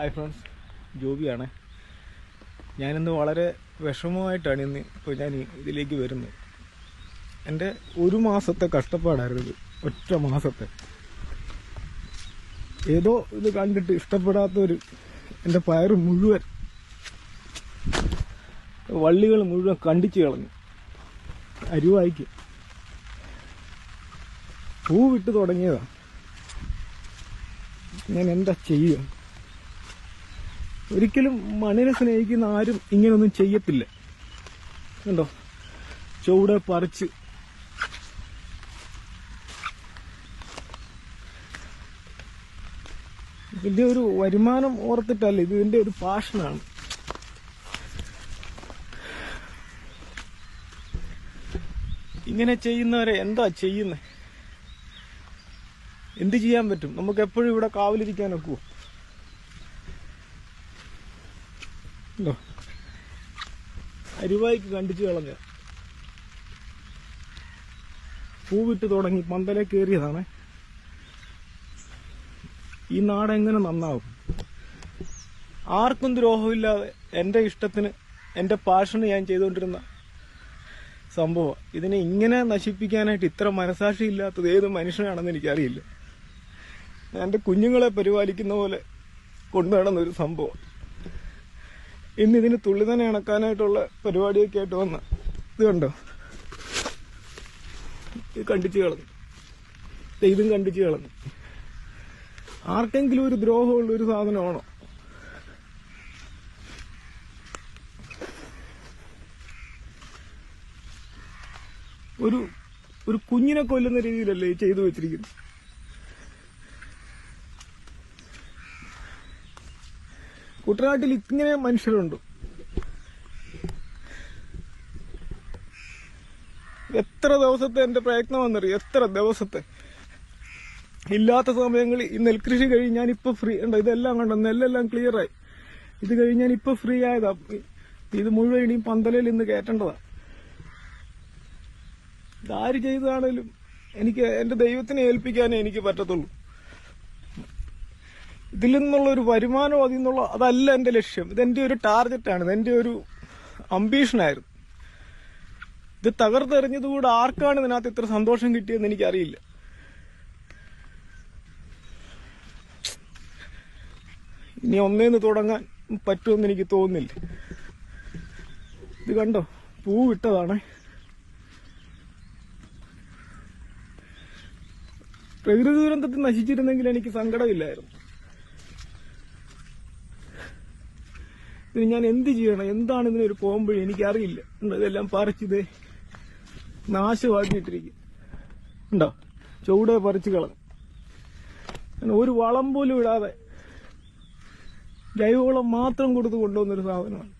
Hi friends ജോബിയാണ് ഞാനിന്ന് വളരെ വിഷമമായിട്ടാണ് ഇന്ന് ഇപ്പോൾ ഞാൻ ഇതിലേക്ക് വരുന്നത്. എന്റെ ഒരു മാസത്തെ കഷ്ടപ്പാടായിരുന്നു ഒറ്റ മാസത്തെ. ഏതോ ഇത് കണ്ടിട്ട് ഇഷ്ടപ്പെടാത്തൊരു എന്റെ പയറ് മുഴുവൻ വള്ളികൾ മുഴുവൻ കണ്ടിച്ച് കളഞ്ഞു. അരുവായിക്ക്. പൂവിട്ട് വിട്ട് തുടങ്ങിയതാ. ഞാൻ എന്താ ചെയ്യുക ഒരിക്കലും മണ്ണിനെ സ്നേഹിക്കുന്ന ആരും ഇങ്ങനൊന്നും ചെയ്യത്തില്ല. കണ്ടോ? ചുവടെ പറിച്ച്. ഇതിന്റെ ഒരു വരുമാനം ഓർത്തിട്ടല്ല ഇത് ഇതിന്റെ ഒരു പാഷനാണ്. ഇങ്ങനെ ചെയ്യുന്നവരെ എന്താ ചെയ്യുന്നത് എന്ത് ചെയ്യാൻ പറ്റും? നമുക്ക് എപ്പോഴും ഇവിടെ കാവലിരിക്കാൻ അരിവായിക്ക് കണ്ടിച്ച് കളഞ്ഞ. പൂവിട്ട് തുടങ്ങി പന്തലെ കയറിയതാണ് ഈ നാട് എങ്ങനെ നന്നാവും? ആർക്കും ദ്രോഹമില്ലാതെ എന്റെ ഇഷ്ടത്തിന് എന്റെ പാഷന് ഞാൻ ചെയ്തുകൊണ്ടിരുന്ന സംഭവം. ഇതിനെ ഇങ്ങനെ നശിപ്പിക്കാനായിട്ട് ഇത്ര മനസാക്ഷി ഇല്ലാത്തത് ഏത് മനുഷ്യനാണെന്ന് എനിക്കറിയില്ല. എന്റെ കുഞ്ഞുങ്ങളെ പരിപാലിക്കുന്ന പോലെ കൊണ്ടുനടന്നൊരു സംഭവം. ഇന്ന് ഇതിന് തുള്ളി തന്നെ ഇണക്കാനായിട്ടുള്ള പരിപാടിയൊക്കെ ആയിട്ട് വന്ന. ഇത് കണ്ടോ? ഇത് കണ്ടിച്ച് കളഞ്ഞു. ഇതും കണ്ടിച്ച് കളഞ്ഞു. ആർക്കെങ്കിലും ഒരു ദ്രോഹമുള്ള ഒരു സാധനമാണോ? ഒരു ഒരു കുഞ്ഞിനെ കൊല്ലുന്ന രീതിയിലല്ലേ ചെയ്തു വെച്ചിരിക്കുന്നത്? കുട്ടനാട്ടിൽ ഇങ്ങനെ മനുഷ്യരുണ്ട്. എത്ര ദിവസത്തെ എന്റെ പ്രയത്നമെന്നറിയോ എത്ര ദിവസത്തെ? ഇല്ലാത്ത സമയങ്ങളിൽ ഈ നെൽകൃഷി കഴിഞ്ഞ് ഞാൻ ഇപ്പൊ ഫ്രീ ഉണ്ട് ഇതെല്ലാം കണ്ട? നെല്ലെല്ലാം ക്ലിയർ ആയി. ഇത് കഴിഞ്ഞ് ഞാൻ ഇപ്പൊ ഫ്രീ ആയതാ. ഇത് മുഴുവൻ ഇനിയും പന്തലയിൽ ഇന്ന് കയറ്റേണ്ടതാ. ഇതാര് ചെയ്തതാണേലും എനിക്ക് എന്റെ ദൈവത്തിനെ ഏൽപ്പിക്കാനേ എനിക്ക് പറ്റത്തുള്ളൂ. ഇതിൽ നിന്നുള്ള ഒരു വരുമാനം അതിൽ നിന്നുള്ള അതല്ല എന്റെ ലക്ഷ്യം. ഇതെന്റെ ഒരു ടാർഗറ്റാണ് ഇതെന്റെ ഒരു അംബീഷനായിരുന്നു ഇത് തകർത്തെറിഞ്ഞതുകൂടെ ആർക്കാണ് ഇതിനകത്ത് ഇത്ര സന്തോഷം കിട്ടിയെന്ന് എനിക്കറിയില്ല. ഇനി ഒന്നേന്ന് തുടങ്ങാൻ പറ്റുമെന്ന് എനിക്ക് തോന്നുന്നില്ല. ഇത് കണ്ടോ? പൂ വിട്ടതാണ് പ്രകൃതി ദുരന്തത്തിൽ നശിച്ചിരുന്നെങ്കിൽ എനിക്ക് സങ്കടമില്ലായിരുന്നു. ഇത് ഞാൻ എന്ത് ചെയ്യണം? എന്താണ് ഇതിനൊരു പോകുമ്പോഴേ എനിക്കറിയില്ല. ഇതെല്ലാം പറിച്ചിത് നാശമാക്കിയിട്ടിരിക്കും ഉണ്ടോ? ചുവടെ പറിച്ച് കളഞ്ഞു. ഒരു വളം പോലും ഇടാതെ ജൈവവളം മാത്രം കൊടുത്ത് കൊണ്ടുവന്നൊരു സാധനമാണ്.